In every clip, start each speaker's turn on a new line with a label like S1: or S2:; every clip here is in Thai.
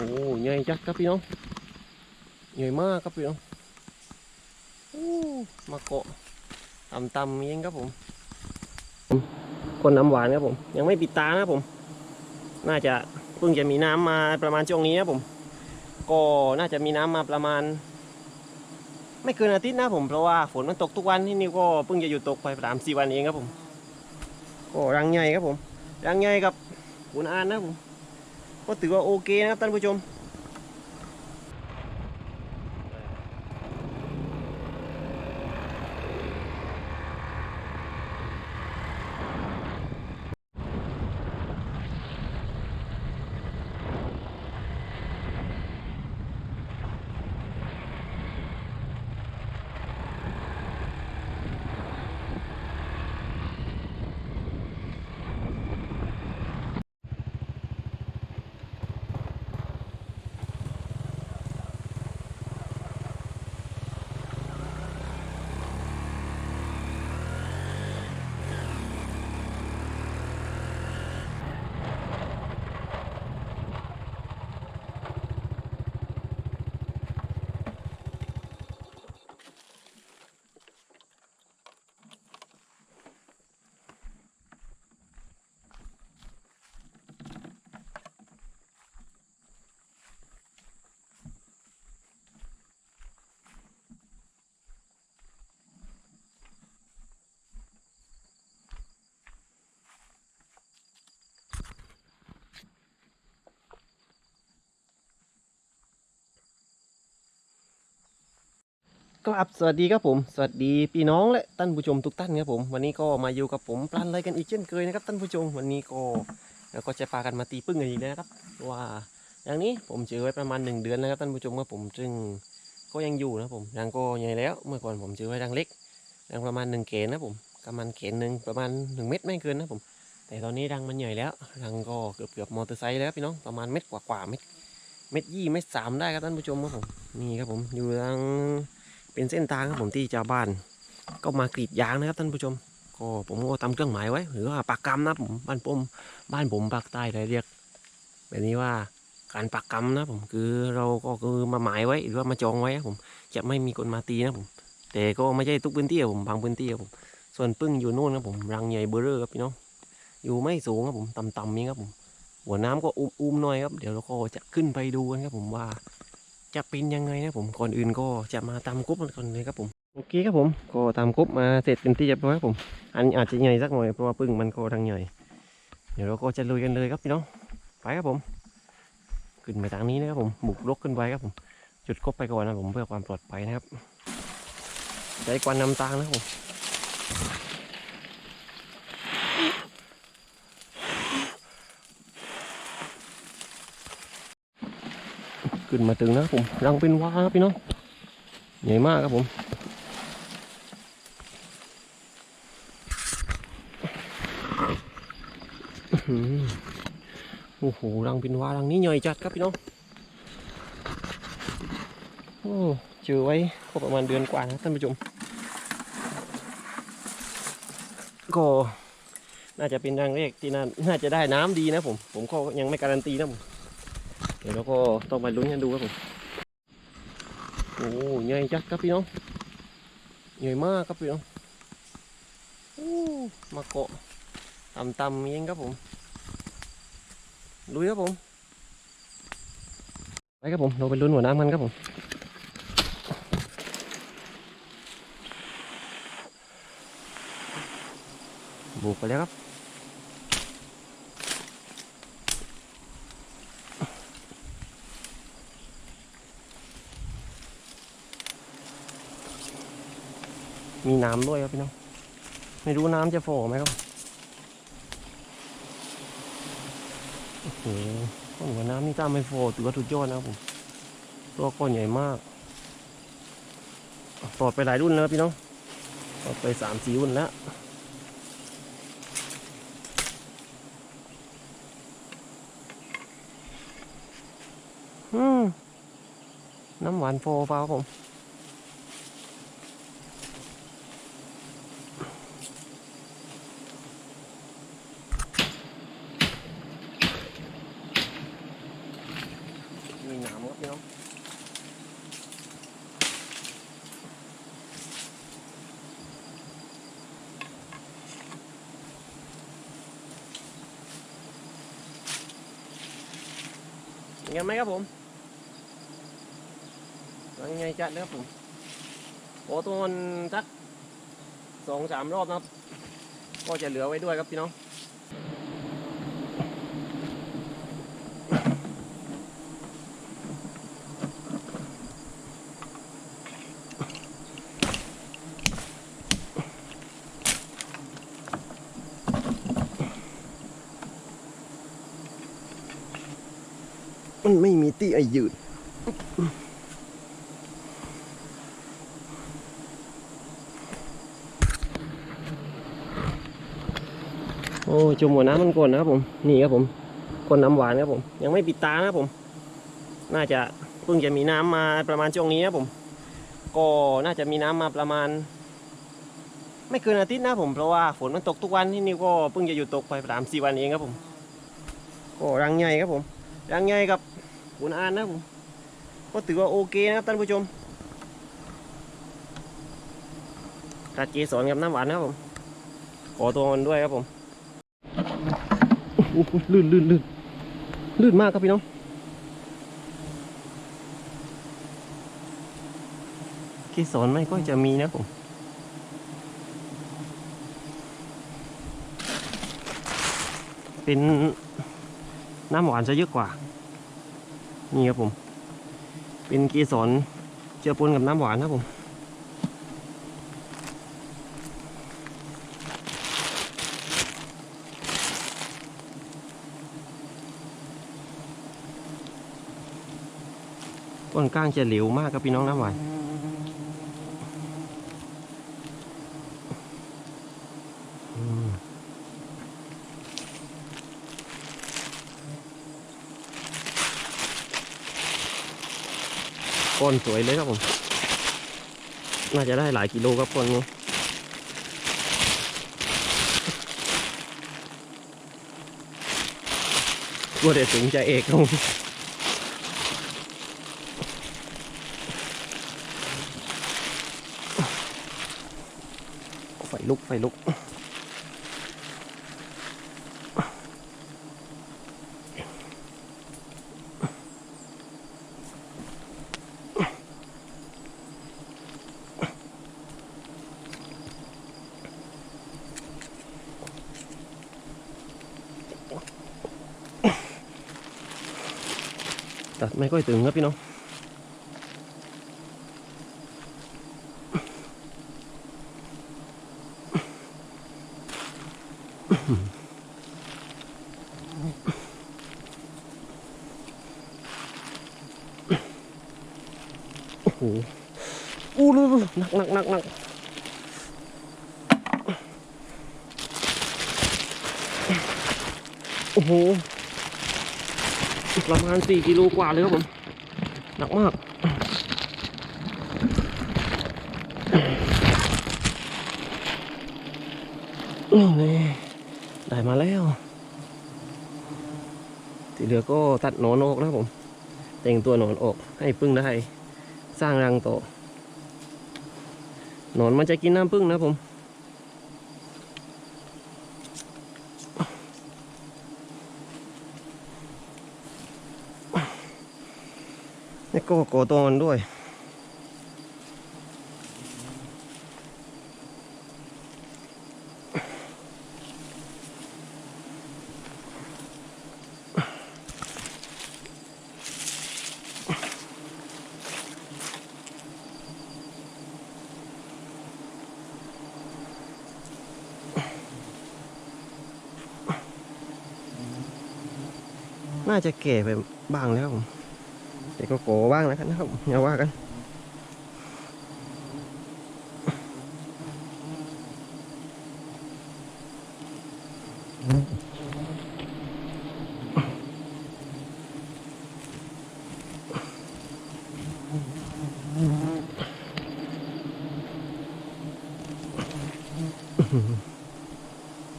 S1: อ้ใหญ่จักครับพี่น้องใหญ่มากครับพี่น้องโอ้มาเกาะต่ำๆเองครับผม คนน้ำหวานครับผม ยังไม่ปิดตานะครับผม น่าจะเพิ่งจะมีน้ำมาประมาณช่วงนี้ครับผม ก็น่าจะมีน้ำมาประมาณ ไม่เกินอาทิตย์นะผมเพราะว่าฝนมันตกทุกวันที่นี่ก็เพิ่งจะหยุดตกไปสามสี่วันเองครับผม ก็รังใหญ่ครับผม รังใหญ่กับขุนอานนะผม ก็ถือว่าโอเคนะครับท่านผู้ชม ครับสวัสดีครับผม สวัสดีพี่น้องและท่านผู้ชมทุกท่านครับผม วันนี้ก็มาอยู่กับผมปลันอะไรกันอีกเช่นเคยนะครับท่านผู้ชมวันนี้ก็เราก็จะพากันมาตีพึ่งกันอีกแล้วนะครับ ว่าอย่างนี้ผมเจอไว้ประมาณหนึ่งเดือนนะครับท่านผู้ชมครับผมซึ่งก็ยังอยู่นะผมรังก็ใหญ่แล้ว เมื่อก่อนผมเจอไว้รังเล็กรังประมาณหนึ่งเกนนะผมประมาณเกนหนึ่งประมาณหนึ่งเม็ดไม่เกินนะผม แต่ตอนนี้รังมันใหญ่แล้วรังก็เกือบเกือบมอเตอร์ไซค์แล้วพี่น้องประมาณเม็ดกว่าๆเม็ดเม็ดยี่เม็ดสามได้ครับท่านผู้ชมครับผมนี่ครับผมอยู่ทาง เป็นเส้นทางครับผมที่ชาวบ้าน ก็มากรีดยางนะครับท่านผู้ชม ก็ผมก็ทำเครื่องหมายไว้ หรือว่าปากกำนะผมบ้านผมบ้านผมภาคใต้เลยเรียก แบบนี้ว่าการปากกำนะผมคือเราก็คือมาหมายไว้ หรือว่ามาจองไว้ครับผมจะไม่มีคนมาตีนะผม แต่ก็ไม่ใช่ทุกพื้นที่ผมบางพื้นที่ผม ส่วนปึ้งอยู่โน่นครับผมรังใหญ่เบอร์เรอร์ครับพี่น้องอยู่ไม่สูงครับผมต่ำๆนี้ครับผมหัวน้ำก็อุ้มๆหน่อยครับ เดี๋ยวเราก็จะขึ้นไปดูกันครับผมว่า จะเป็นยังไงนะผมก่อนอื่นก็จะมาตามกรุ๊ปกันก่อนเลยครับผมโอเคครับผมก็ตามกรุ๊ปมาเสร็จเป็นที่เรียบร้อยครับผม อันอาจจะใหญ่สักหน่อยเพราะว่าปึ้งมันก็ทางใหญ่ เดี๋ยวเราก็จะลุยกันเลยครับพี่น้องไปครับผม ขึ้นไปทางนี้นะครับผมบุกรกขึ้นไปครับผมจุดกบไปก่อนนะผมเพื่อความปลอดภัยนะครับใช้ควันนำทางนะครับผม ขึ้นมาถึงนะผมรังเป็นว้าครับพี่น้องใหญ่มากครับผมโอ้โหรังเป็นว้ารังนี้ใหญ่จัดครับพี่น้องโอ้เจอไว้ก็ประมาณเดือนกว่านะท่านผู้ชมก็น่าจะเป็นรังแรกที่น่าน่าจะได้น้ำดีนะผม ผมก็ยังไม่การันตีนะผม เดี๋ยวเราก็ต้องไปลุ้นกันดูครับผมโอ้ใหญ่จัดครับพี่น้องใหญ่มากครับพี่น้องโอ้มาเกาะต่ำๆเองครับผมลุยครับผมไปครับผมเราไปลุ้นหัวน้ำกันครับผมบุกไปแล้วครับ มีน้ำด้วยครับพี่น้อง ไม่รู้น้ำจะโฟไหมครับโอ้โหก้อนหัวน้ำนี่ถ้าไม่โฟถือว่าสุดยอดนะครับผม ตัวก้อนใหญ่มากปลอดไปหลายรุ่นแล้วพี่น้องปลอดไปสามสี่รุ่นแล้วน้ำหวานโฟเปล่าผม นามครับพี่น้องไงไหมครับผมเป็นไงจัดเลยครับผมโอ้ตัวมันสักสองสามรอบนะครับ ก็จะเหลือไว้ด้วยครับพี่น้อง มัน ไม่มีตี้ยืด โอ้จุ่มหัวน้ำมันก่อนนะครับผม นี่ครับผมคนน้ำหวานครับผม ยังไม่ปิดตานะครับผม น่าจะเพิ่งจะมีน้ำมาประมาณช่วงนี้นะครับผม ก็น่าจะมีน้ำมาประมาณ ไม่เกินอาทิตย์นะผม เพราะว่าฝนมันตกทุกวันที่นี่ก็เพิ่งจะหยุดตกไปสามสี่วันเองครับผม ก็รังใหญ่ครับผม รังใหญ่กับ ขุนอานนะผมก็ถือว่าโอเคนะครับท่านผู้ชมตัดเกสรกับน้ำหวานนะครับผมขอตัวมันด้วยครับผมลื่นลื่นลื่นลื่นมากครับพี่น้องเกสรไม่ก็จะมีนะผมเป็นน้ำหวานจะเยอะกว่า นี่ครับผม เป็นกีสอนเจือปนกับน้ำหวานนะครับผม ต้นก้างจะเหลวมากครับพี่น้องน้ำหวาน ก้อนสวยเลยครับผม น่าจะได้หลายกิโลครับก้อนนี้ว่าเดี๋ยวถึงจะเอกครับผมไฟลุกไฟลุก ไม่ค่อยถึงครับพี่น้องโอ้โหอู้ดูดูหนักหนักหนักหนักโอ้โห ประมาณสี่กิโลกว่าเลยครับผม หนักมากนี่ได้มาแล้ว ที่เหลือก็ตัดหนอนออกนะครับผม แต่งตัวหนอนออกให้พึ่งได้ สร้างรังต่อหนอนมันจะกินน้ำพึ่งนะผม นี่ก็กอตัวมันด้วย น่าจะแก่ไปบ้างแล้วผม แต่ก็โกบ้างแล้วกันนะครับอย่าว่ากัน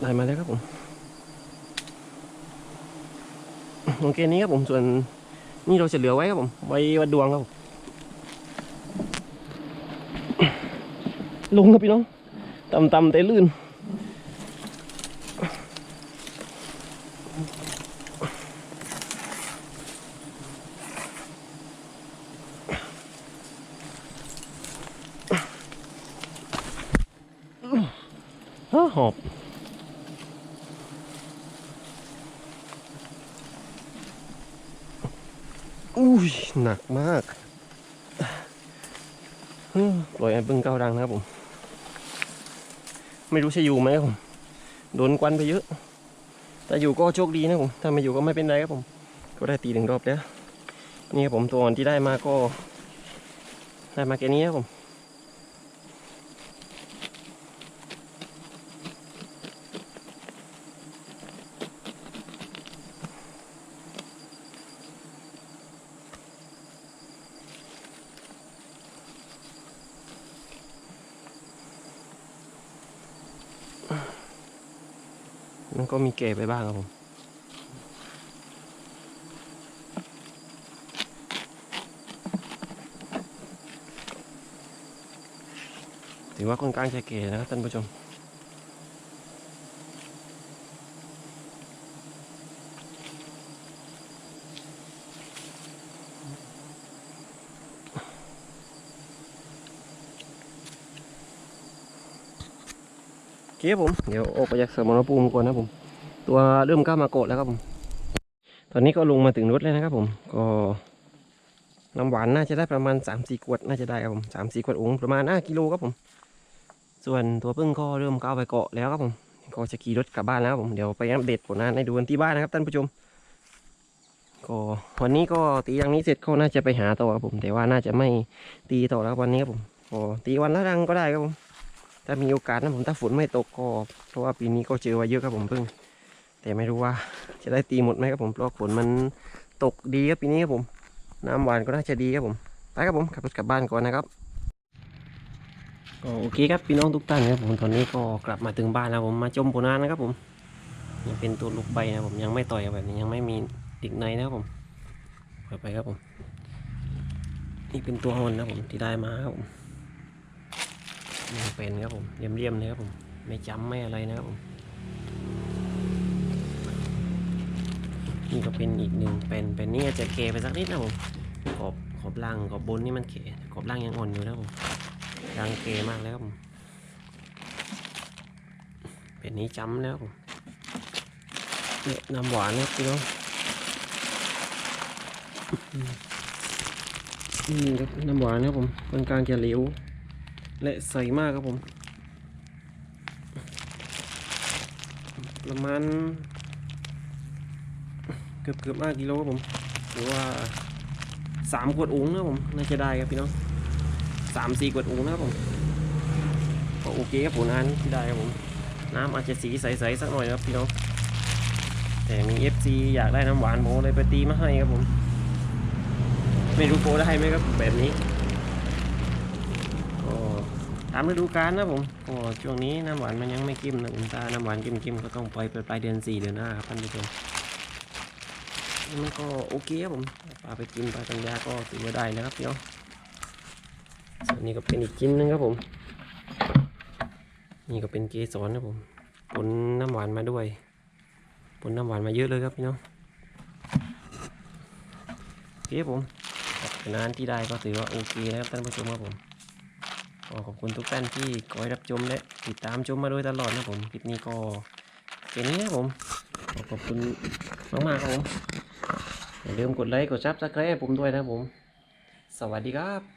S1: ได้มาแล้วครับผมโอเคนี้ครับผมส่วน นี่เราจะเหลือไว้ครับผมไว้วัดดวงครับผมลงครับพี่น้องต่ำๆแต่ลื่นหอบ อุ้ยหนักมากปล่อยไอ้บึ้งเก้าดังนะครับผม ไม่รู้จะอยู่ไหมครับผม โดนควันไปเยอะ แต่อยู่ก็โชคดีนะผม ถ้าไม่อยู่ก็ไม่เป็นไรครับผม ก็ได้ตีหนึ่งรอบแล้ว นี่ครับผมตัวอ่อนที่ได้มาก็ ได้มาแค่นี้ครับผม ก็มีเก็บไปบ้างครับผมถือว่าค่อนข้างจะเก๋นะครับท่านผู้ชมเคครับผม เดี๋ยวออกไปจากสมรภูมิก่อนนะผม ตัวเริ่มก้าวมาโกดแล้วครับผม ตอนนี้ก็ลงมาถึงรถแล้วนะครับผม ก็น้ำหวานน่าจะได้ประมาณ3ามสี่ขวดน่าจะได้ครับผมสามสี่ขวดองค์ประมาณ5กิโลครับผม ส่วนตัวพึ่งก็เริ่มก้าวไปเกาะแล้วครับผม ก็จะขี่รถกลับบ้านแล้วครับผมเดี๋ยวไปอัปเดตผลงานให้ดูกันที่บ้านนะครับท่านผู้ชม ก็วันนี้ก็ตีอย่างนี้เสร็จก็น่าจะไปหาต่อครับผม แต่ว่าน่าจะไม่ตีต่อแล้ววันนี้ครับผมก็ตีวันละรังก็ได้ครับผมถ้ามีโอกาสนะผมถ้าฝนไม่ตกก็เพราะว่าปีนี้ก็เจอไวเยอะครับผมเพิ่ง แต่ไม่รู้ว่าจะได้ตีหมดไหมครับผมเพราะฝนมันตกดีครับปีนี้ครับผม น้ำหวานก็น่าจะดีครับผมไปครับผมขับรถกลับบ้านก่อนนะครับก็โอเคครับพี่น้องทุกท่านครับผมตอนนี้ก็กลับมาถึงบ้านแล้วผมมาชมผลงานนะครับผมยังเป็นตัวลูกใบนะผมยังไม่ต่อยแบบนี้ยังไม่มีติดในนะครับผมปล่อยไปครับผมนี่เป็นตัวฮอนนะผมที่ได้มาครับผมยังเป็นครับผมเรียมๆเลยครับผมไม่จำไม่อะไรนะครับผม นี่ก็เป็นอีกหนึ่งเป็นเป็นนี่อาจจะเกไปสักนิดนะผมขอบขอบล่างขอบบนนี่มันเกขอบล่างยังอ่อนอยู่นะครับผมล่างเกมากแล้วผมเป็นนี้จ้ำแล้วผมเนี่ยน้ำหวานนะครับพี่น้องนี่ครับน้ำหวานนะครับผมค่อนข้างจะเหลวและใสมากครับผม ประมาณ เกือบเกือบห้ากิโลครับผมหรือว่าสามขวดอุ๋งนะผมน่าจะได้ครับพี่น้องสามสี่ขวดอุ๋งนะครับผมก็โอเคครับผลงานที่ได้ครับผมน้ำอาจจะสีใสๆสักหน่อยครับพี่น้องแต่มี FC อยากได้น้ำหวานผมเลยไปตีมาให้ครับผม ไม่รู้โปได้ไหมครับแบบนี้ก็ตามฤดูกาลนะผมก็ช่วงนี้น้ำหวานมันยังไม่กิมนะผมถ้าน้ำหวานกิมๆก็ต้องปล่อยไปปลายเดือนสี่เดือนหน้าครับท่านผู้ชมนี่ มันก็โอเคครับผมปลาไปกินปลากัญญาก็ถือว่าได้นะครับพี่น้องส่วนนี้ก็เป็นอีกชิ้นนึงครับผม นี่ก็เป็นเกสรนะผมผลน้ำหวานมาด้วยผลน้ำหวานมาเยอะเลยครับพี่น้องโอเคผมผลงานที่ได้ก็ถือว่าโอเคนะครับท่านผู้ชมครับผมขอขอบคุณทุกท่านที่คอยรับชมและติดตามชมมาโดยตลอดนะผมคลิปนี้ก็แค่นี้นะผมขอขอบคุณมากๆครับผม อย่าลืมกดไลค์กดซับสไครต์ให้ผมด้วยนะผม สวัสดีครับ